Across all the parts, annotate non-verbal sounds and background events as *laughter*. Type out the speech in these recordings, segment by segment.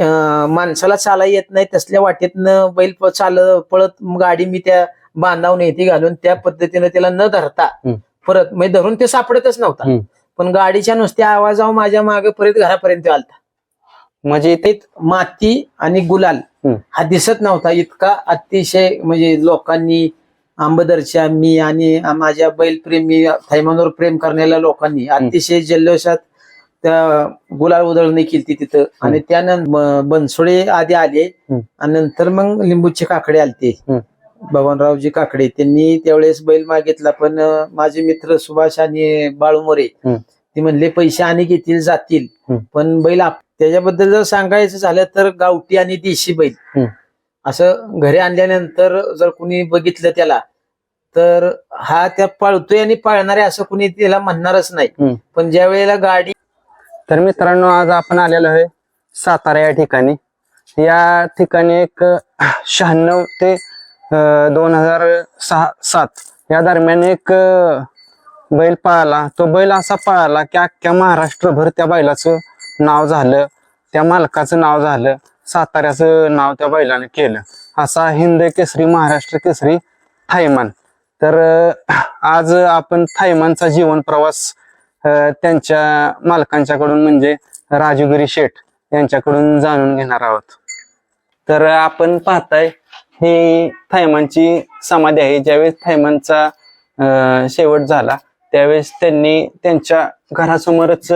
माणसाला चाला येत नाही तसल्या वाटेतनं बैल चाल पळत गाडी मी त्या बांधावून येते घालून त्या पद्धतीनं त्याला न धरता. परत म्हणजे धरून ते सापडतच नव्हता. पण गाडीच्या नुसत्या आवाजावर माझ्या मागे परत घरापर्यंत आलता म्हणजे ते माती आणि गुलाल. हा दिसत नव्हता इतका अतिशय म्हणजे लोकांनी आंबदरच्या मी आणि माझ्या बैलप्रेमी थैमानवर प्रेम करणाऱ्या लोकांनी अतिशय जल्लोषात त्या गुलाल उधळणी केली तिथं आणि त्यानंतर बनसोडे आधी आले. आणि नंतर मग लिंबूचे काकडे आलते. भगवानरावजी काकडे त्यांनी त्यावेळेस बैल मागितला पण माझे मित्र सुभाष आणि बाळू मोरे हम्म. ते म्हणले पैसे आणि घेतील जातील. पण बैल आप- त्याच्याबद्दल जर सांगायचं झालं तर गावठी आणि देशी बैल. असं घरी आणल्यानंतर जर कुणी बघितलं त्याला तर हा त्या पळतोय आणि पळणारे असं कुणी त्याला म्हणणारच नाही. पण ज्या वेळेला गाडी तर मित्रांनो आज आपण आलेलो आहे सातारा या ठिकाणी. या ठिकाणी एक शहाण्णव ते दोन हजार सहा सात या दरम्यान एक बैल पाळला. तो बैल असा पाळला की अख्ख्या महाराष्ट्रभर त्या बैलाचं नाव झालं त्या मालकाचं नाव झालं साताऱ्याचं नाव त्या बैलाने केलं. असा हिंद केसरी महाराष्ट्र केसरी थायमान. तर आज आपण थायमानचा जीवन प्रवास त्यांच्या मालकांच्याकडून म्हणजे राजूगिरी शेठ यांच्याकडून जाणून घेणार आहोत. तर आपण पाहताय ही थैमानची समाधी आहे. ज्यावेळेस थैमानचा शेवट झाला त्यावेळेस त्यांनी त्यांच्या घरासमोरच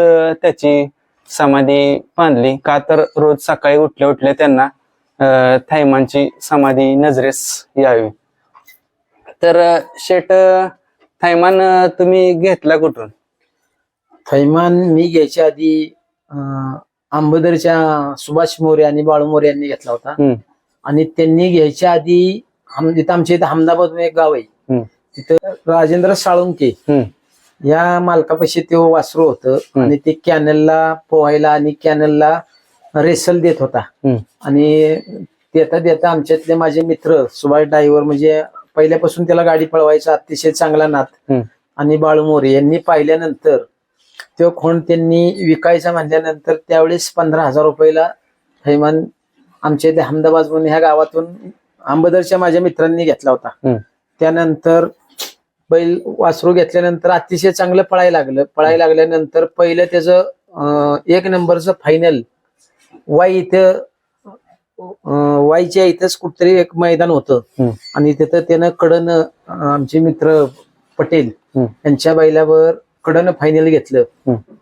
त्याची समाधी बांधली. का तर रोज सकाळी उठल्या उठल्या त्यांना अं, थैमानची समाधी नजरेस यावी. तर शेट थैमान तुम्ही घेतला कुठून? थैमान मी घ्यायच्या आधी अं, अंबदरच्या सुभाष मोरे आणि बाळू मोरे यांनी घेतला होता. आणि त्यांनी घ्यायच्या आधी तिथं आमच्या इथं हमदाबाद म्हणून एक गाव आहे. तिथं राजेंद्र साळुंके. या मालकापाशी ते वासरू होतं. आणि ते कॅनलला पोहायला आणि कॅनलला रेसल देत होता. आणि देता देता आमच्यातले माझे मित्र सुभाष ड्रायव्हर म्हणजे पहिल्यापासून त्याला गाडी पळवायचा अतिशय चांगला नाथ हम्म. आणि बाळू मोरे यांनी पाहिल्यानंतर तो खोंड त्यांनी विकायचा म्हणल्यानंतर त्यावेळेस पंधरा हजार रुपयाला हैमान आमच्या इथे अहमदाबाद म्हणून ह्या गावातून आंबदरच्या माझ्या मित्रांनी घेतला होता. त्यानंतर बैल वासरू घेतल्यानंतर अतिशय चांगलं पळायला लागलं पळायला लागल्यानंतर पहिलं त्याचं एक नंबरचं फायनल वाई इथं वाईच्या इथंच कुठतरी एक मैदान होतं. आणि तिथं त्यानं कडन आमचे मित्र पटेल. यांच्या बैलावर कडन फायनल घेतलं.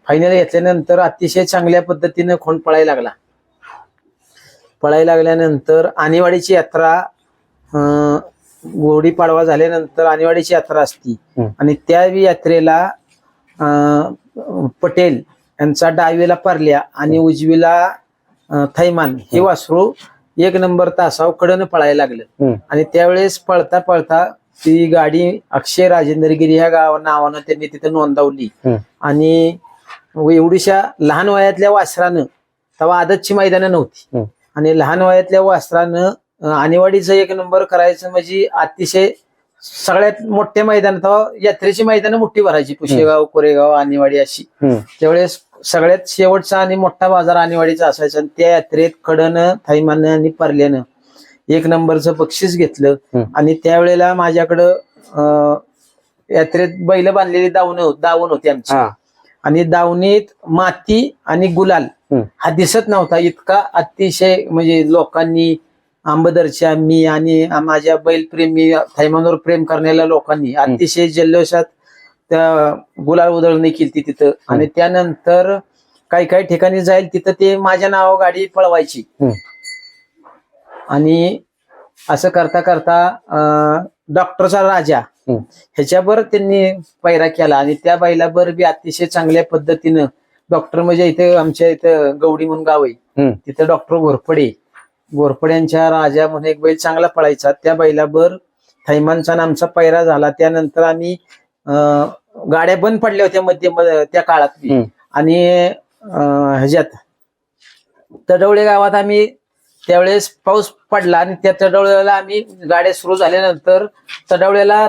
फायनल घेतल्यानंतर अतिशय चांगल्या पद्धतीनं खोंड पळायला लागला पळायला लागल्यानंतर आणीवाडीची यात्रा गुढी पाडवा झाल्यानंतर आणीवाडीची यात्रा असती. आणि त्या यात्रेला पटेल यांचा डावीला पारल्या आणि उजवीला थैमान हे वासरू एक नंबर तासाव कडनं पळायला लागलं. आणि त्यावेळेस पळता पळता ती गाडी अक्षय राजेंद्रगिरी ह्या गाव नावानं त्यांनी तिथे नोंदवली. आणि एवढीशा लहान वयातल्या वासरानं तेव्हा आदतची मैदानं नव्हती. आणि लहान वयातल्या वासरानं आणीवाडीचं एक नंबर करायचं म्हणजे अतिशय सगळ्यात मोठे मैदान तेव्हा यात्रेची मैदानं मोठी भरायची पुशेगाव कोरेगाव आणीवाडी अशी. त्यावेळेस सगळ्यात शेवटचा आणि मोठा बाजार आणीवाडीचा असायचा आणि त्या यात्रेत कडनं थैमानं आणि परल्यानं एक नंबरचं बक्षीस घेतलं. आणि त्यावेळेला माझ्याकडं यात्रेत बैल बांधलेली दावण दावण होती आमची. आणि दावणीत माती आणि गुलाल. हा दिसत नव्हता. इतका अतिशय म्हणजे लोकांनी आंबदरच्या मी आणि माझ्या बैलप्रेमी थैमानवर प्रेम करणाऱ्या लोकांनी अतिशय जल्लोषात त्या गुलाल उधळणी केली तिथं. आणि त्यानंतर काही काही ठिकाणी जाईल तिथं ते माझ्या नावावर गाडी पळवायची. आणि असं करता करता डॉक्टरचा राजा. ह्याच्यावर त्यांनी पैरा केला आणि त्या बैलावर बी अतिशय चांगल्या पद्धतीनं डॉक्टर म्हणजे इथे आमच्या इथं गवडी म्हणून गाव आहे. तिथं डॉक्टर घोरपडे घोरपड्यांच्या राजा म्हणून एक बैल चांगला पळायचा त्या बैलावर थैमानचा आमचा पैरा झाला त्यानंतर आम्ही अं, गाड्या बंद पडल्या होत्या मध्ये मध्ये त्या काळात. आणि ह्याच्यात तडवळे गावात आम्ही त्यावेळेस पाऊस पडला आणि त्या तडवळ्याला आम्ही गाड्या सुरू झाल्यानंतर तडवळ्याला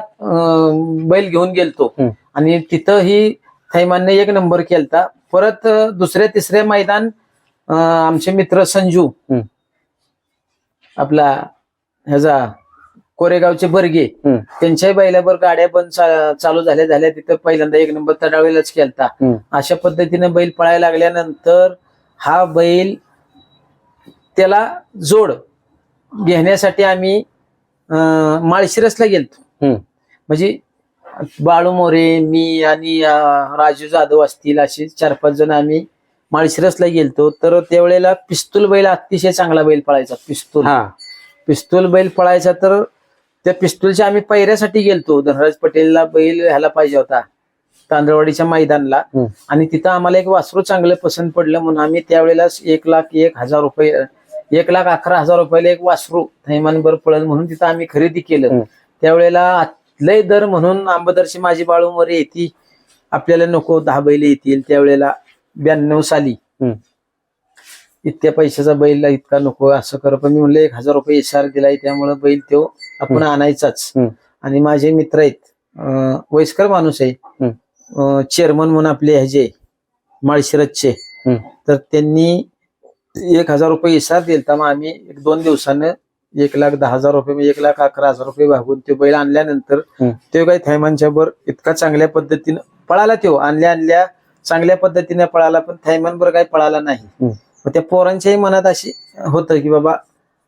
बैल घेऊन गेलतो. आणि तिथं ही थैमानने एक नंबर केलता परत दुसऱ्या तिसऱ्या मैदान आमचे मित्र संजू. आपला ह्याचा कोरेगावचे बर्गे. त्यांच्याही बैलावर गाड्या पण चालू झाल्या झाल्या तिथं पहिल्यांदा एक नंबर तडावेलाच केलता. अशा पद्धतीने बैल पळायला लागल्यानंतर हा बैल त्याला जोड घेण्यासाठी आम्ही माळशिरसला गेलतो. म्हणजे बाळू मोरे मी आणि राजू जाधव असतील असे चार पाच जण आम्ही माळशिरसला गेलतो. तर त्यावेळेला पिस्तूल बैल अतिशय चांगला बैल पळायचा पिस्तूल. हा. पिस्तूल बैल पळायचा तर त्या पिस्तूलच्या आम्ही पैऱ्यासाठी गेलतो. धनराज पटेलला बैल ह्याला पाहिजे होता तांदळवाडीच्या मैदानला. आणि तिथं आम्हाला एक वासरू चांगलं पसंत पडलं म्हणून आम्ही त्यावेळेला एक लाख एक हजार रुपये एक लाख अकरा हजार रुपयाला एक वासरू थैमानभर पळल म्हणून तिथं आम्ही खरेदी केलं. त्यावेळेला लय दर म्हणून आंबदरची माझी बाळू मोरे येते आपल्याला नको दहा बैल येतील त्यावेळेला ब्याण्णव साली. इतक्या पैशाचा बैल इतका नको असं कर पण मी म्हणलं एक हजार रुपये इशार दिलाय त्यामुळे बैल तो आपण. आणायचाच. आणि माझे मित्र आहेत वयस्कर माणूस आहे चेअरमन म्हणून आपले ह्याचे माळशिरसचे हम्म. तर त्यांनी एक हजार रुपये इशार दिलता मग आम्ही एक दोन दिवसानं एक लाख दहा हजार रुपये म्हणजे एक लाख अकरा हजार रुपये भागून तो बैल आणल्यानंतर. तो काही थैमानच्या बर इतका चांगल्या पद्धतीनं पळाला तो आणल्या आणल्या चांगल्या पद्धतीने पळाला पण थैमान बर काही पळाला नाही. मग त्या पोरांच्याही मनात अशी होतं की बाबा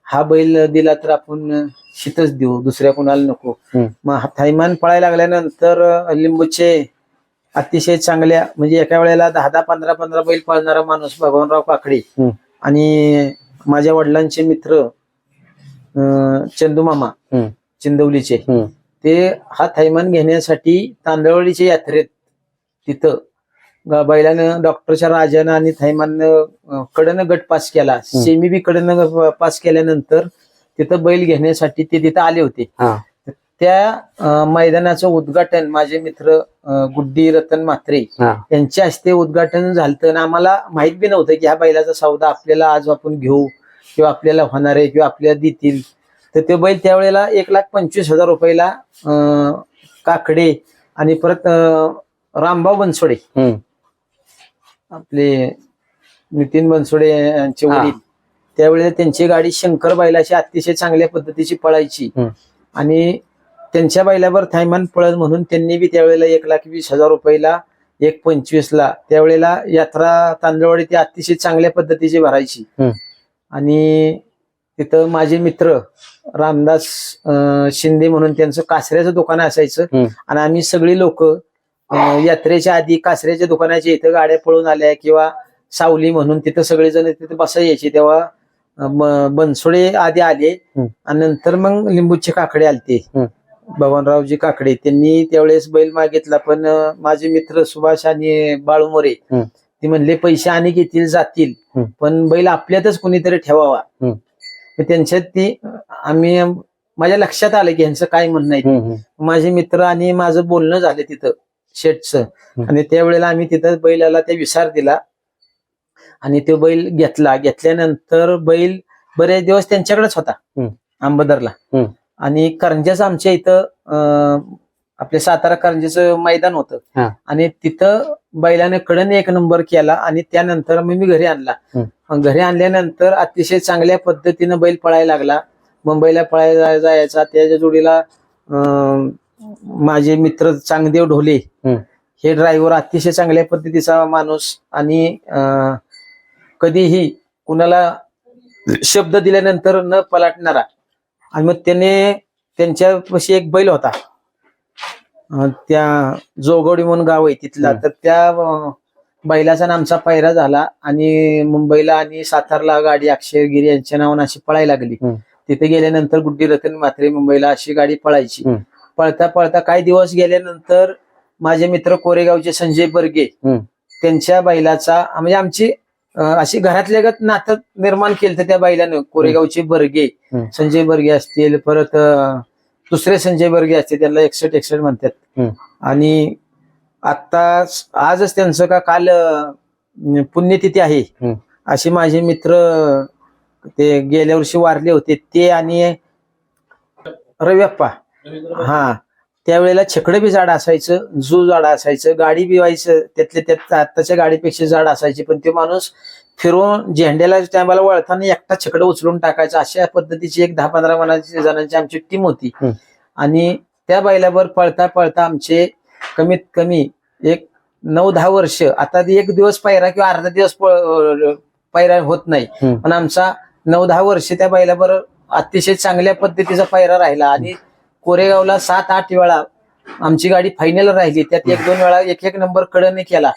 हा बैल दिला तर आपण शीतच देऊ दुसऱ्या कोणाला नको. मग हा थैमान पळायला लागल्यानंतर लिंबूचे अतिशय चांगल्या म्हणजे एका वेळेला दहा दहा पंधरा पंधरा बैल पळणारा माणूस भगवानराव काकडे. आणि माझ्या वडिलांचे मित्र चंदू मामा. चिंदवलीचे. ते हा थैमान घेण्यासाठी तांदळवडीच्या यात्रेत तिथं बैलानं डॉक्टरच्या राजानं आणि थैमाननं अं, कडनं गट पास केला सेमी बी कडनं पास केल्यानंतर तिथं बैल घेण्यासाठी ते तिथं आले होते त्या मैदानाचं उद्घाटन माझे मित्र गुड्डी रतन म्हात्रे यांच्या हस्ते उद्घाटन झालं आणि आम्हाला माहीत बी नव्हतं की ह्या बैलाचा सौदा आपल्याला आज आपण घेऊ किंवा आपल्याला होणार आहे किंवा आपल्याला देतील तर ते बैल त्यावेळेला एक लाख पंचवीस हजार रुपयाला काकडे आणि परत रामभाऊ बनसोडे. आपले नितीन बनसोडे यांचे. वडील त्यावेळेला त्यांची गाडी शंकर बैलाची अतिशय चांगल्या पद्धतीची पळायची. आणि त्यांच्या बैलावर थायमान पळत म्हणून त्यांनी बी त्यावेळेला एक लाख वीस हजार रुपयाला एक पंचवीस ला त्यावेळेला यात्रा तांदळवाडी ती अतिशय चांगल्या पद्धतीची भरायची. आणि तिथं माझे मित्र रामदास शिंदे म्हणून त्यांचं कासऱ्याचं दुकान असायचं. आणि आम्ही सगळी लोक यात्रेच्या आधी कासऱ्याच्या दुकानाच्या इथं गाड्या पळून आल्या किंवा सावली म्हणून तिथं सगळेजण तिथे बसायचे तेव्हा अं, ब- बनसोडे आधी आले. आणि नंतर मग लिंबूचे काकडे आलते. भगवानरावजी काकडे त्यांनी त्यावेळेस बैल मागितला पण माझे मित्र सुभाष आणि बाळू मोरे. ते म्हणले पैसे आणि घेतील जातील. पण बैल आपल्यातच कोणीतरी ठेवावा त्यांच्यात ती आम्ही माझ्या लक्षात आलं की यांचं काय म्हणणं आहे. माझे मित्र आणि माझं बोलणं झालं तिथं शेटचं. आणि त्यावेळेला आम्ही तिथं बैलाला ते विसार दिला आणि तो बैल घेतला घेतल्यानंतर बैल बरेच दिवस त्यांच्याकडेच होता. अंबदरला हम्म. आणि करंजाचं आमच्या इथं आपल्या सातारा करंजाचं मैदान होतं. आणि तिथं बैलाने कडन एक नंबर केला आणि त्यानंतर मग मी घरी आणला. घरी आणल्यानंतर अतिशय चांगल्या पद्धतीनं बैल पळायला लागला. मुंबईला पळायला जाय- जायचा. त्याच्या जोडीला माझे मित्र चांगदेव ढोले. हे ड्रायव्हर अतिशय चांगल्या पद्धतीचा माणूस आणि अं, कधीही कुणाला शब्द दिल्यानंतर न पलटणारा. आणि मग त्याने त्यांच्यापाशी एक बैल होता त्या जोगवडी म्हणून गाव आहे तिथला. तर त्या बैलाचा आमचा पायरा झाला आणि मुंबईला आणि सातारला गाडी अक्षरगिरी यांच्या नावानं अशी पळायला लागली. तिथे गेल्यानंतर गुड्डी रतन मात्रे मुंबईला अशी गाडी पळायची. पळता पळता काही दिवस गेल्यानंतर माझे मित्र कोरेगावचे संजय बर्गे. त्यांच्या बैलाचा म्हणजे आमची अशी घरातल्या गत नातं निर्माण केलं होतं त्या बैलानं कोरेगावचे बर्गे हम्म. संजय बर्गे असतील परत अं, दुसरे संजय बर्गे असतील त्यांना एकसठ एकसठ म्हणतात हम्म. आणि आता आजच त्यांचं का काल अं, पुण्यतिथी आहे हम्म. असे माझे मित्र ते गेल्या वर्षी वारले होते ते आणि रव्याप्पा हा त्यावेळेला छकडं बी झाड असायचं जू झाड असायचं गाडी बी व्हायचं त्यातल्या त्यात आत्ताच्या गाडीपेक्षा झाड असायची पण तो माणूस फिरवून झेंड्याला टायमाला वळताना एकटा छकडं उचलून टाकायचं अशा पद्धतीची एक दहा पंधरा मनाची जणांची आमची टीम होती. आणि त्या बैलावर पळता पळता आमचे कमीत कमी एक नऊ दहा वर्ष आता एक दिवस पायरा किंवा अर्धा दिवस पायरा होत नाही. पण आमचा नऊ दहा वर्ष त्या बैलावर अतिशय चांगल्या पद्धतीचा पायरा राहिला आणि कोरेगावला सात आठ वेळा आमची गाडी फायनल राहिली. त्यात एक दोन वेळा एक एक नंबर कडने केला.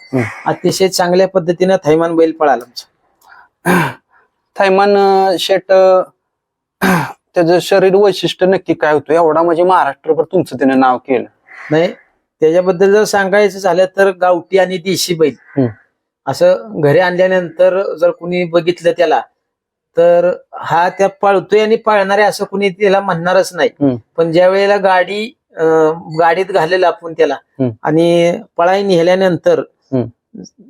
अतिशय चांगल्या पद्धतीनं थैमान बैल पळाला आमचा. थैमान शेट त्याचं शरीर वैशिष्ट्य नक्की काय होतं? एवढा म्हणजे महाराष्ट्रभर तुमचं त्याने नाव केलं. नाही त्याच्याबद्दल जर सांगायचं झालं तर गावठी आणि देशी बैल. असं घरी आणल्यानंतर जर कुणी बघितलं त्याला तर हा त्या पळतोय आणि पळणारे असं कुणी त्याला म्हणणारच नाही. पण ज्या वेळेला गाडी गाडीत घालेलं आपण त्याला. आणि पळाई नेल्यानंतर.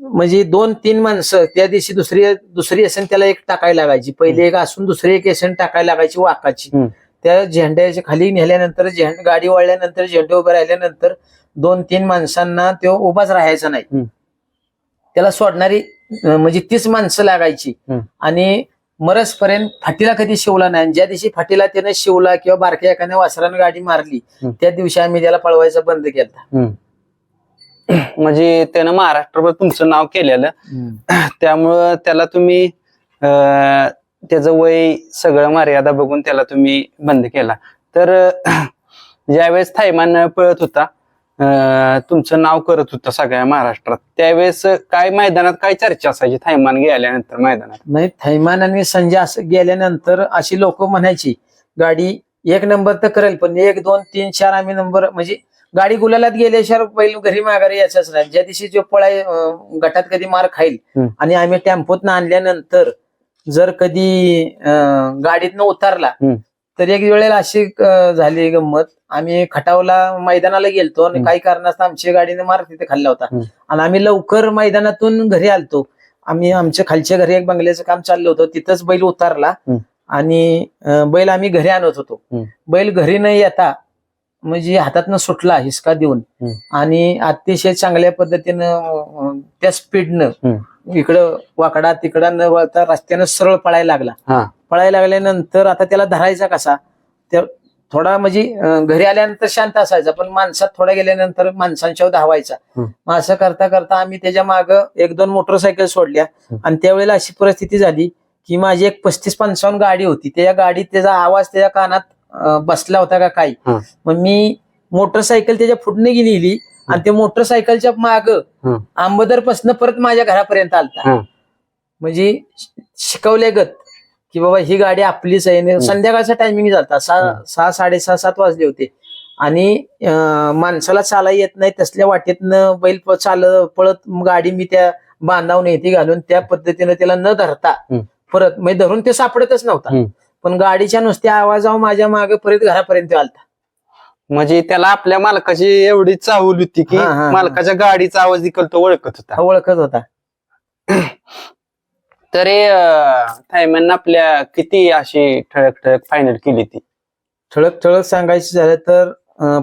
म्हणजे दोन तीन माणसं त्या दिवशी दुसरी दुसरी एसन त्याला एक टाकायला लागायची पहिले एक असून दुसरी एक एसन टाकायला लागायची वाकाची. त्या झेंड्याच्या खाली नेल्यानंतर झेंड गाडी वळल्यानंतर झेंडे उभे राहिल्यानंतर दोन तीन माणसांना तो उभाच राहायचा नाही. त्याला सोडणारी म्हणजे तीच माणसं लागायची. आणि मरसपर्यंत फाटीला कधी शिवला नाही. आणि ज्या दिवशी फाटीला त्याने शिवला किंवा बारक्या एखाद्या वासरानं गाडी मारली. त्या दिवशी आम्ही त्याला पळवायचा बंद केला. म्हणजे त्यानं महाराष्ट्रभर तुमचं नाव केलेलं. त्यामुळं त्याला तुम्ही त्याचं वय सगळं मर्यादा बघून त्याला तुम्ही बंद केला. तर ज्यावेळेस थायमान पळत होता तुमचं नाव करत होतं सगळ्या महाराष्ट्रात त्यावेळेस काय मैदानात काय चर्चा असायची थायमान गेल्यानंतर मैदानात नाही थैमान आणि संजय असं गेल्यानंतर अशी लोक म्हणायची गाडी एक नंबर तर करेल पण एक दोन तीन चार आम्ही नंबर म्हणजे गाडी गुलालात गेल्याशिवाय बैल घरी माघारी यायचंच नाही ज्या दिवशी जो पळाय गटात कधी मार खाईल. आणि आम्ही टेम्पोतनं आणल्यानंतर जर कधी गाडीतनं उतारला. तर एक वेळेला अशी झाली गंमत आम्ही खटावला मैदानाला गेलतो आणि. काही कारणास्तव आमची गाडीने मार तिथे खाल्ला होता. आणि आम्ही लवकर मैदानातून घरी आलतो आम्ही आमच्या खालच्या घरी एक बंगल्याचं काम चाललं होतं तिथंच बैल उतारला. आणि बैल आम्ही घरी आणत होतो. बैल घरी न येता म्हणजे हातातनं सुटला हिसका देऊन. आणि अतिशय चांगल्या पद्धतीनं त्या स्पीडनं इकडं वाकडा तिकडं न वळता रस्त्यानं सरळ पळायला लागला पळायला लागल्यानंतर आता त्याला धरायचा कसा तर थोडा म्हणजे घरी आल्यानंतर शांत असायचा पण माणसात थोडा गेल्यानंतर माणसांच्यावर धावायचा. मग असं करता करता आम्ही त्याच्या माग एक दोन मोटरसायकल सोडल्या. आणि त्यावेळेला अशी परिस्थिती झाली की माझी एक पस्तीस पंचावन्न गाडी होती त्या गाडीत त्याचा आवाज त्याच्या कानात बसला होता का काही. मग मी मोटरसायकल त्याच्या फुडने गेली आणि ते मोटरसायकलच्या माग हम्म. आंबदरपासून परत माझ्या घरापर्यंत आलता. म्हणजे शि- शिकवल्यागत की बाबा ही गाडी आपलीच आहे आणि संध्याकाळचा टायमिंग झाला सहा हम्म. सहा साडेसहा सात वाजले होते आणि माणसाला चाला येत नाही तसल्या वाटेतनं बैल चाल पळत गाडी मी त्या बांधावून येते घालून त्या पद्धतीनं त्याला न धरता. परत म्हणजे धरून ते सापडतच नव्हता. पण गाडीच्या नुसत्या आवाजावर माझ्या मागे परत घरापर्यंत आलता म्हणजे त्याला आपल्या मालकाची एवढी चाहूल होती की हा, हा, हा. मालकाच्या गाडीचा आवाज देखील तो ओळखत होता हा ओळखत होता *clears throat* तरी थायमॅन आपल्या किती अशी ठळक ठळक फायनल केली ती ठळक ठळक सांगायचं झालं तर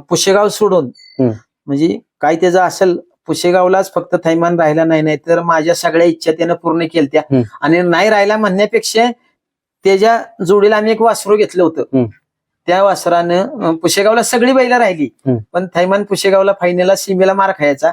पुशेगाव सोडून. म्हणजे काय त्याचं असेल पुशेगावलाच फक्त थैमान राहिला नाही नाही तर माझ्या सगळ्या इच्छा त्यानं पूर्ण केल्या. आणि नाही राहिला म्हणण्यापेक्षा त्याच्या जोडीला आम्ही एक वासरू घेतलं होतं. त्या वासरानं पुशेगावला सगळी बैला राहिली. पण थैमान पुशेगावला फायनलला सीमेला मार खायचा.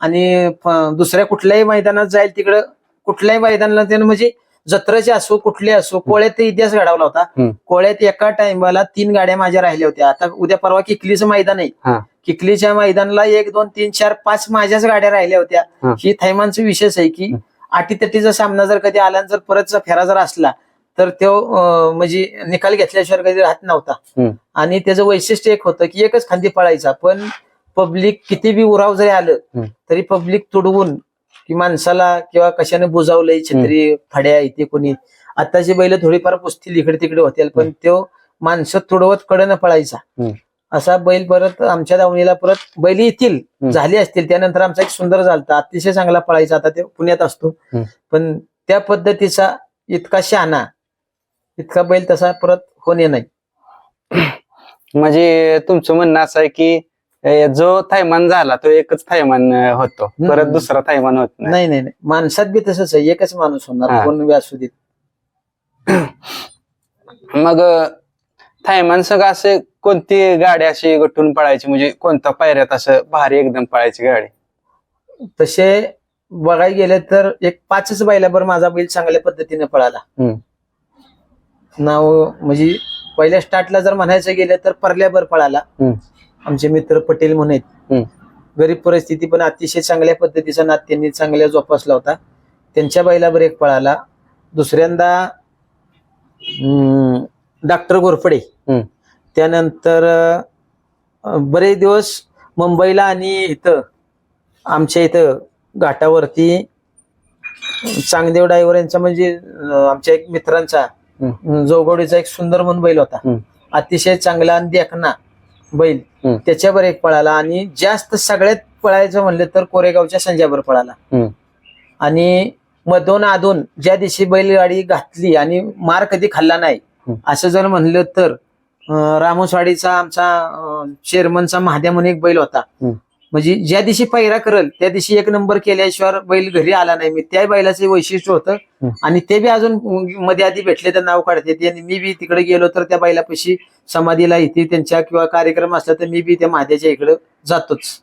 आणि दुसऱ्या कुठल्याही मैदानात जाईल तिकडं कुठल्याही मैदानाला त्यानं म्हणजे जत्रेचे असो कुठले असो कोळ्यात ते इतिहास घडवला होता. कोळ्यात एका टाइमला तीन गाड्या माझ्या राहिल्या होत्या आता उद्या परवा किकलीचं मैदान आहे. किकलीच्या मैदानाला एक दोन तीन चार पाच माझ्याच गाड्या राहिल्या होत्या हा. थैमानचं विशेष आहे की. अटीतटीचा सामना जर कधी आला जर परतचा फेरा जर असला तर तो म्हणजे निकाल घेतल्याशिवाय कधी राहत नव्हता. आणि त्याचं वैशिष्ट्य एक होतं की एकच खांदी पळायचा पण पब्लिक किती बी उराव जरी आलं. तरी पब्लिक तुडवून की माणसाला किंवा कशाने बुजावलंय छत्री फड्या इथे कोणी. आताची बैल थोडीफार पुसतील इकडे तिकडे होतील पण तो माणसं तुडवत कडनं पळायचा. असा बैल परत आमच्या दावणीला परत बैल येतील. झाली असतील. त्यानंतर आमचा एक सुंदर झालता. अतिशय चांगला पळायचा. आता ते पुण्यात असतो. पण त्या पद्धतीचा इतका शहाणा इतका बैल तसा परत होणे नाही. म्हणजे तुमचं म्हणणं असं आहे की जो थैमान झाला तो एकच थैमान होतो. परत दुसरा थैमान होत नाही. नाही नाही माणसात बी तसंच आहे. एकच माणूस. होणार. कोण बी असू देत *clears throat* मग थैमान सगळं असे कोणती गाडी अशी गटून पळायची? म्हणजे कोणत्या पायऱ्यात असं भारी एकदम पळायची गाडी? तसे बघायला गेले तर एक पाचच बैलाबर माझा बैल चांगल्या पद्धतीने पळाला. नाव म्हणजे पहिल्या स्टार्टला जर म्हणायचं गेलं तर परल्याभर पळाला. आमचे मित्र पटेल म्हणून आहेत. गरीब परिस्थिती पण अतिशय चांगल्या पद्धतीचा नाद त्यांनी चांगल्या जोपासला होता त्यांच्या बैलावर एक पळाला दुसऱ्यांदा डॉक्टर घोरपडे. त्यानंतर बरेच दिवस मुंबईला आणि इथं आमच्या इथं घाटावरती चांगदेव डायव्हर यांचा म्हणजे आमच्या एक मित्रांचा. जोगवडीचा एक सुंदर म्हणून बैल होता. अतिशय चांगला आणि देखना बैल हम्म. त्याच्यावर एक पळाला आणि जास्त सगळ्यात पळायचं म्हणलं तर कोरेगावच्या संजावर पळाला हम्म. आणि मधून आधून ज्या दिवशी बैलगाडी घातली आणि मार कधी खाल्ला नाही हम्म. असं जर म्हणलं तर अं, रामोसवाडीचा आमचा चेअरमनचा महाद्या म्हणून एक बैल होता हम्म. म्हणजे ज्या दिवशी पैरा करल त्या दिवशी एक नंबर केल्याशिवाय बैल घरी आला नाही. मी त्या बैलाचे वैशिष्ट्य होतं. आणि ते बी अजून मध्ये आधी भेटले तर नाव काढते. आणि मी बी तिकडे गेलो तर त्या बैलापाशी समाधीला इथे त्यांच्या किंवा कार्यक्रम असला तर मी बी त्या महाद्याच्या इकडे जातोच.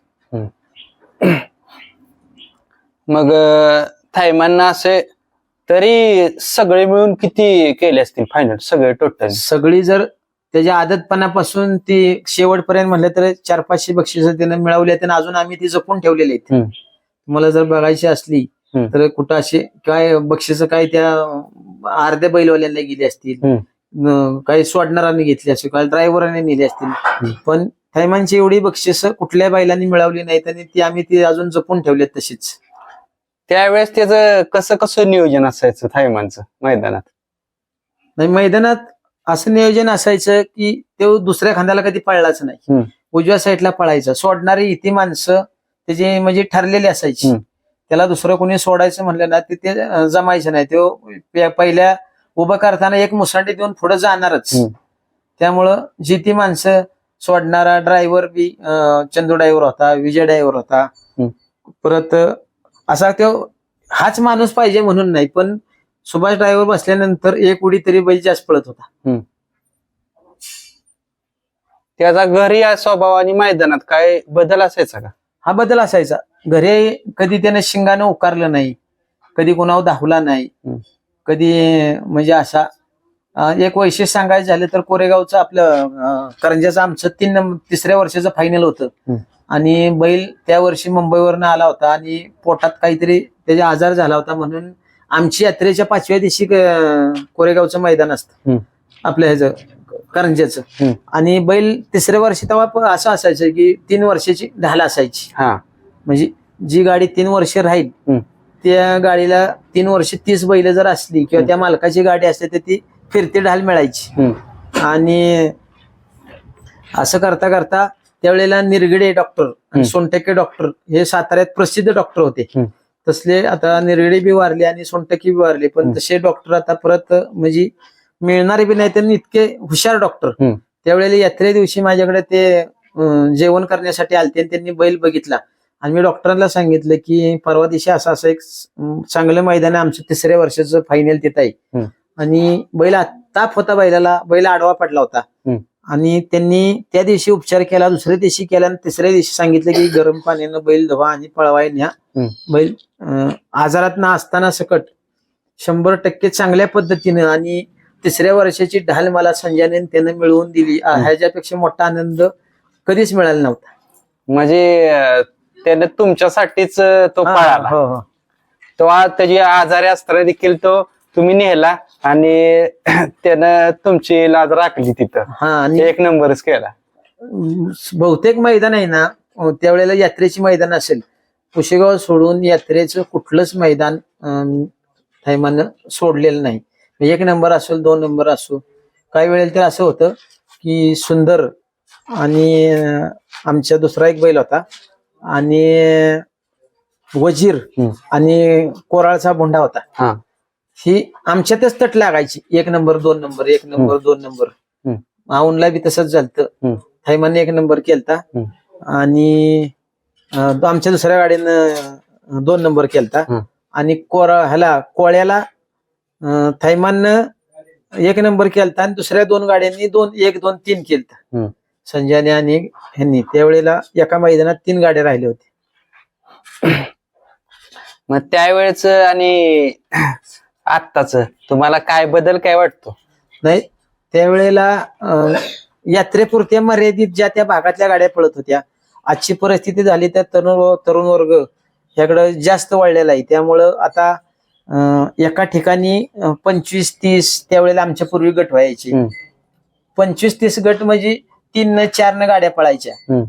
मग थायमानना असे तरी सगळे मिळून किती केले असतील फायनल सगळे टोटल सगळी जर त्याच्या आदतपणापासून ती शेवटपर्यंत म्हणलं तर चार पाचशे बक्षिस त्यानं मिळवली आहेत आणि अजून आम्ही ती जपून ठेवलेली आहेत. तुम्हाला जर बघायची असली. तर कुठं असे काय बक्षिस काय त्या अर्ध्या बैलवाल्यांना गेली असतील काही सोडणाऱ्यांनी घेतली असतील काही ड्रायव्हरांनी नेली असतील. पण थैमानची एवढी बक्षिस कुठल्या बैलांनी मिळवली नाहीत आणि ती आम्ही ती अजून जपून ठेवलीत तशीच. त्यावेळेस त्याचं कसं कसं नियोजन असायचं थायमानचं मैदानात? नाही मैदानात असं नियोजन असायचं की तो दुसऱ्या खांद्याला कधी पळलाच नाही. उजव्या साईडला पळायचा सोडणारी इथे माणसं त्याचे म्हणजे ठरलेली असायची. त्याला दुसरं कोणी सोडायचं म्हणलं ना ते ते अं, जमायचं नाही तो पहिल्या उभं करताना एक मुसांडी देऊन पुढे जाणारच. त्यामुळं जी ती माणसं सोडणारा ड्रायव्हर बी चंदू ड्रायव्हर होता विजय ड्रायव्हर होता. परत असा तो हाच माणूस पाहिजे म्हणून नाही पण सुभाष ड्रायव्हर बसल्यानंतर एक उडी तरी बैल जास्त पळत होता. त्याचा घरी या स्वभाव आणि मैदानात काय बदल असायचा का? हा बदल असायचा. घरी कधी त्याने शिंगानं उकारलं नाही कधी कोणावर धावला नाही. कधी म्हणजे असा एक वैशिष्ट्य सांगायचं झालं तर कोरेगावचं आपलं करंजाचं आमचं तीन नंबर तिसऱ्या वर्षाचं फायनल होतं. आणि बैल त्या वर्षी मुंबईवरनं आला होता आणि पोटात काहीतरी त्याचा आजार झाला होता म्हणून आमची यात्रेच्या पाचव्या दिवशी कोरेगावचं मैदान असतं. आपल्या ह्याचं करंजाचं हम्म. आणि बैल तिसऱ्या वर्षी तेव्हा असं असायचं की तीन वर्षाची ढाल असायची हा म्हणजे जी गाडी तीन वर्ष राहील. त्या गाडीला तीन वर्ष तीस बैल जर असली किंवा. त्या मालकाची गाडी असली तर ती फिरती ढाल मिळायची. आणि असं करता करता त्यावेळेला निरगडे डॉक्टर सोनटक्के डॉक्टर हे साताऱ्यात प्रसिद्ध डॉक्टर होते. तसले आता निरगडे बी वारले आणि सोनटक्के बी वारले पण. तसे डॉक्टर आता परत म्हणजे मिळणारे बी नाही त्यांनी इतके हुशार डॉक्टर. त्यावेळेला यात्रे दिवशी माझ्याकडे ते जेवण करण्यासाठी आलते आणि त्यांनी बैल बघितला आणि मी डॉक्टरांना सांगितलं की परवा दिवशी असं असं एक चांगलं मैदान आहे आमचं तिसऱ्या वर्षाचं फायनल तिथं आहे. आणि बैल ताप होता बैलाला बैल आडवा पडला होता. आणि त्यांनी त्या दिवशी उपचार केला दुसऱ्या दिवशी केला आणि तिसऱ्या दिवशी सांगितलं की गरम पाण्यानं बैल धुवा आणि पळवाय न्या. बैल आजारात ना असताना सकट शंभर टक्के चांगल्या पद्धतीनं आणि तिसऱ्या वर्षाची ढाल मला संजयने त्यानं मिळवून दिली. ह्याच्यापेक्षा मोठा आनंद कधीच मिळाला नव्हता म्हणजे त्याने तुमच्यासाठीच तो पळाला हो, हो. तो आज त्याची आजारी असताना देखील तो तुम्ही नेला आणि *clears throat* त्यानं तुमची लाज राखली तिथं. हा आणि एक नंबरच केला. बहुतेक मैदान आहे ना अं, त्यावेळेला यात्रेची मैदान असेल. पुशेगाव सोडून यात्रेचं कुठलंच मैदान अं, थैमानं सोडलेलं नाही. म्हणजे एक नंबर असेल दोन नंबर असो काही वेळेला तर असं होतं की सुंदर आणि अं, आमच्या दुसरा एक बैल होता आणि वजीर हम्म. आणि कोराळचा भोंडा होता. हा. ही आमच्यातच तट लागायची एक नंबर दोन नंबर एक नंबर दोन नंबर. माऊनला बी तसंच झालं हम्म. थैमाने एक नंबर केलता. आणि आमच्या दुसऱ्या गाडीनं दोन नंबर केलता. आणि कोरा ह्याला कोळ्याला थैमाननं एक नंबर केलता आणि दुसऱ्या दोन गाड्यांनी दोन एक दोन तीन केलता. संजयने आणि ह्यांनी त्यावेळेला एका मैदानात तीन गाड्या राहिल्या होत्या मग त्यावेळेच आणि आत्ताच. तुम्हाला काय बदल काय वाटतो? नाही त्यावेळेला अं, यात्रेपुरत्या मर्यादित ज्या त्या भागातल्या गाड्या पळत होत्या आजची परिस्थिती झाली तर तरुण तरुण वर्ग ह्याकडं जास्त वळलेला आहे. त्यामुळं आता अं, एका ठिकाणी अं, पंचवीस तीस त्यावेळेला आमच्या पूर्वी गट व्हायचे. हम्म. पंचवीस तीस गट म्हणजे तीन न चार न गाड्या पळायच्या. हम्म.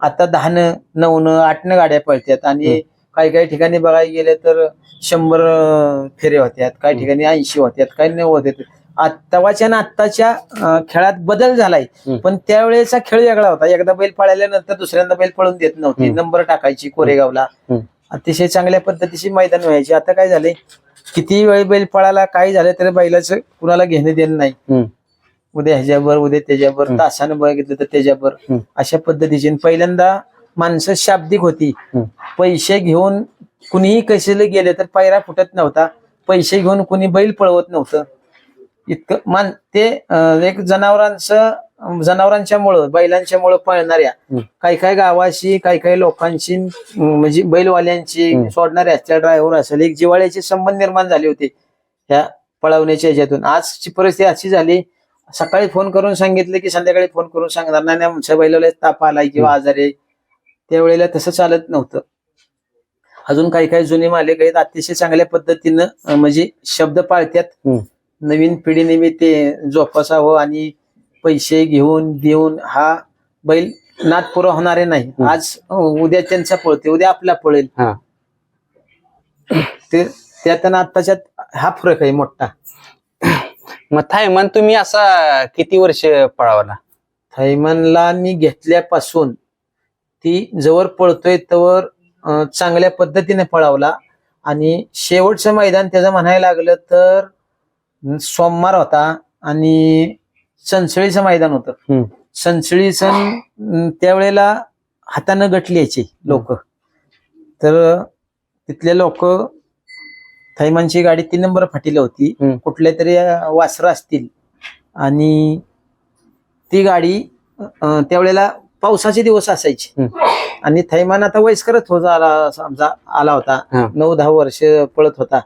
आता दहा न नऊ न आठ न गाड्या पळतात आणि काही काही ठिकाणी बघायला गेले तर शंभर फेरे होत्यात काही ठिकाणी ऐंशी होत्यात काही नव्वद होत्यात आत्ताच्या आणि आत्ताच्या खेळात बदल झालाय. पण त्यावेळेचा खेळ वेगळा होता एकदा बैल पळाल्यानंतर दुसऱ्यांदा बैल पळून देत नव्हते. नंबर टाकायची कोरेगावला. अतिशय चांगल्या पद्धतीची मैदान व्हायची आता काय झालंय किती वेळ बैल पळाला काही झालं तरी बैलाचं कुणाला घेणं देणं नाही. उद्या ह्याच्यावर उद्या त्याच्यावर. तासानं बघितलं तर त्याच्यावर. अशा पद्धतीची पहिल्यांदा माणसं शाब्दिक होती. पैसे घेऊन कुणीही कशाला गेले तर पायरा फुटत नव्हता पैसे घेऊन कुणी बैल पळवत नव्हतं इतकं मान ते एक जनावरांचं जनावरांच्या मुळं बैलांच्या मुळं पळणाऱ्या. काही काही गावाशी काही काही लोकांशी म्हणजे बैलवाल्यांची. सोडणाऱ्या त्या ड्रायव्हर असेल एक जिवाळ्याचे संबंध निर्माण झाले होते ह्या पळवण्याच्या ह्याच्यातून आजची परिस्थिती अशी झाली सकाळी फोन करून सांगितलं की संध्याकाळी फोन करून सांगणार नाही नाही, आमच्या बैलाला ताप आलाय किंवा आजार आहे त्यावेळेला तसं चालत नव्हतं अजून काही काही जुने मालिक आहेत अतिशय चांगल्या पद्धतीनं म्हणजे शब्द पाळत्यात. नवीन पिढीने ते जोपासावं आणि पैसे घेऊन देऊन हा बैल नाद पुरा होणारे नाही. आज उद्या त्यांचा पळते उद्या आपला पळेल. ते त्यात आणि आत्ताच्यात हा फरक आहे मोठा मग थायमान तुम्ही असा किती वर्ष पळावला थैमानला मी घेतल्यापासून ती जवळ पळतोय तवर चांगल्या पद्धतीने पळावला. आणि शेवटचं मैदान त्याचं म्हणायला लागलं तर सोमवार होता आणि चंचळीचं मैदान होतं. चंचळीचं अं, त्यावेळेला हातानं गटली यायची लोक. तर तिथले लोक थैमानची गाडी तीन नंबर फाटीला होती. कुठल्या तरी वासरं असतील. आणि ती गाडी त्यावेळेला पावसाचे दिवस असायचे. आणि थैमान आता वयस्करच होत आला समजा आला होता हा. नऊ दहा वर्ष पळत होता.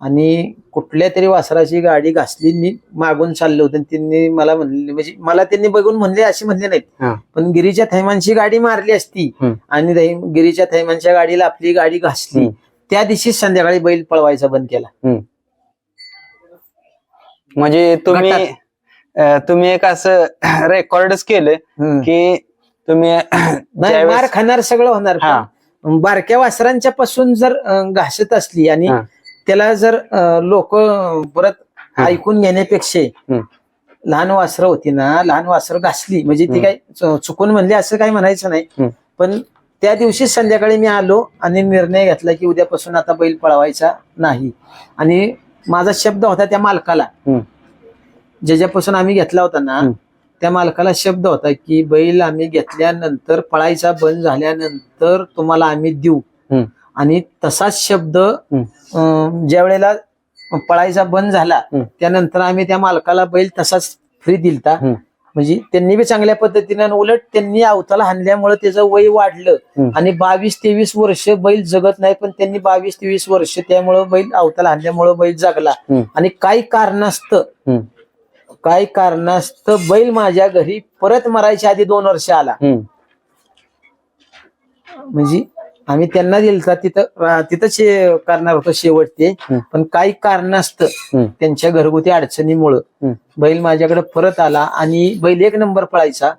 आणि कुठल्या तरी वासराची गाडी घासली मी मागून चाललो होतो त्यांनी मला म्हणले म्हणजे मला त्यांनी बघून म्हणले अशी म्हणले नाहीत हा. पण गिरीच्या थैमानची गाडी मारली असती. आणि गिरीच्या थैमानच्या गाडीला आपली गाडी घासली. त्या दिवशी संध्याकाळी बैल पळवायचा बंद केला म्हणजे तुम्ही तुम्ही एक असं *coughs* रेकॉर्डच केलं. की तुम्ही *clears throat* नाही ज्यावेळेस- मार खाणार सगळं होणार हा. पण बारक्या वासरांच्या पासून जर अं, घासत असली आणि हा. त्याला जर लोक परत हा. ऐकून घेण्यापेक्षा हम्म. लहान वासरं होती ना लहान वासरं घासली म्हणजे ती हम्म. काय चु- चुकून म्हणले असं काही म्हणायचं नाही. पण त्या दिवशी संध्याकाळी मी आलो आणि निर्णय घेतला की उद्यापासून आता बैल पळवायचा नाही आणि माझा शब्द होता त्या मालकाला हम्म. ज्याच्यापासून आम्ही घेतला होता ना हम्म. त्या मालकाला शब्द होता की बैल आम्ही घेतल्यानंतर पळायचा बंद झाल्यानंतर तुम्हाला आम्ही देऊ. आणि तसाच शब्द ज्या वेळेला पळायचा बंद झाला. त्यानंतर आम्ही त्या मालकाला बैल तसाच फ्री दिलता. म्हणजे त्यांनी बी चांगल्या पद्धतीनं उलट त्यांनी अवताला हाणल्यामुळे त्याचं वय वाढलं. आणि बावीस तेवीस वर्ष बैल जगत नाही पण त्यांनी बावीस तेवीस वर्ष त्यामुळं बैल अवताला हाणल्यामुळं बैल जगला. आणि काही कारणास्तव हम्म. काही कारणास्तव बैल माझ्या घरी परत मरायच्या आधी दोन वर्ष आला. म्हणजे आम्ही त्यांना दिलता तिथं तिथंच करणार होतो शेवट ते. पण काही कारणास्तव हम्म. त्यांच्या घरगुती अडचणीमुळं. बैल माझ्याकडे परत आला आणि बैल एक नंबर पळायचा.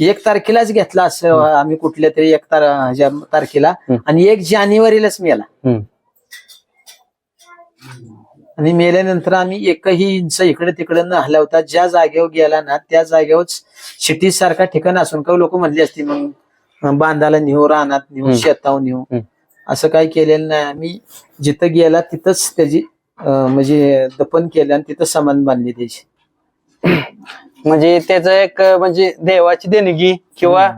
एक तारखेलाच घेतला असं आम्ही कुठल्या तरी एक तारखेला. आणि एक जानेवारीलाच हम्म. आणि मेल्यानंतर आम्ही एकही इंच इकडे तिकडे न हलवता ज्या जागेवर गेला ना त्या जागेवर सिटी सारखा ठिकाण असून काही लोक म्हणली असती मग बांधाला नेऊ रानात नेऊ. शेतावर नेऊ. असं काही केलेलं नाही. आम्ही जिथं गेला तिथंच त्याची म्हणजे दफन केलं आणि तिथं समान बांधली त्याची. म्हणजे त्याचं एक म्हणजे देवाची देणगी किंवा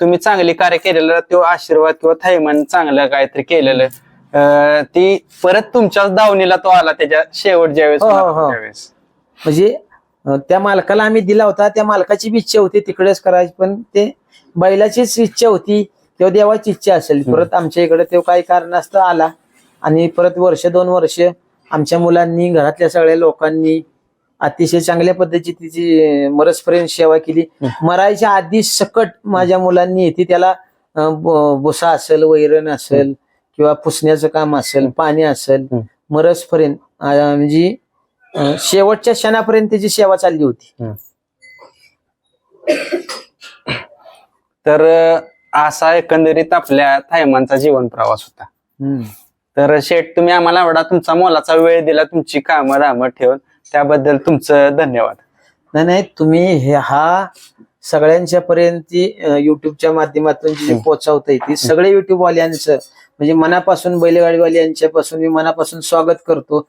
तुम्ही चांगली कार्य केलेलं तो आशीर्वाद किंवा थैमान चांगलं काहीतरी केलेलं. अं, ती परत तुमच्याच दावणीला तो आला त्याच्या शेवट ज्यावेळेस हो, हो, हो. त्यावेळेस म्हणजे अं, त्या मालकाला आम्ही दिला होता त्या मालकाची बी इच्छा होती तिकडेच करायची पण ते बैलाचीच इच्छा होती किंवा देवाची इच्छा असेल. परत आमच्या इकडे तो काही कारणास्तव आला. आणि परत वर्ष दोन वर्ष आमच्या मुलांनी घरातल्या सगळ्या लोकांनी अतिशय चांगल्या पद्धतीची तिची मरसपर्यंत सेवा केली. मरायच्या आधी सकट माझ्या मुलांनी येते त्याला अं, ब- भुसा असेल वैरण असेल किंवा पुसण्याचं काम असेल पाणी असेल. मरसपर्यंत म्हणजे शेवटच्या क्षणापर्यंत त्याची सेवा चालली होती. तर असा एकंदरीत आपल्या थायमानचा जीवन प्रवास होता. तर शेठ तुम्ही आम्हाला एवढा तुमचा मोलाचा वेळ दिला तुमची कामं रामं ठेवून त्याबद्दल तुमचं धन्यवाद. नाही नाही तुम्ही हे हा सगळ्यांच्या पर्यंत युट्यूबच्या माध्यमातून जी पोहोचवता येते सगळे युट्यूब वाल्यांचं म्हणजे मनापासून बैलगाडीवाल्यांच्या यांच्यापासून मी मनापासून स्वागत करतो.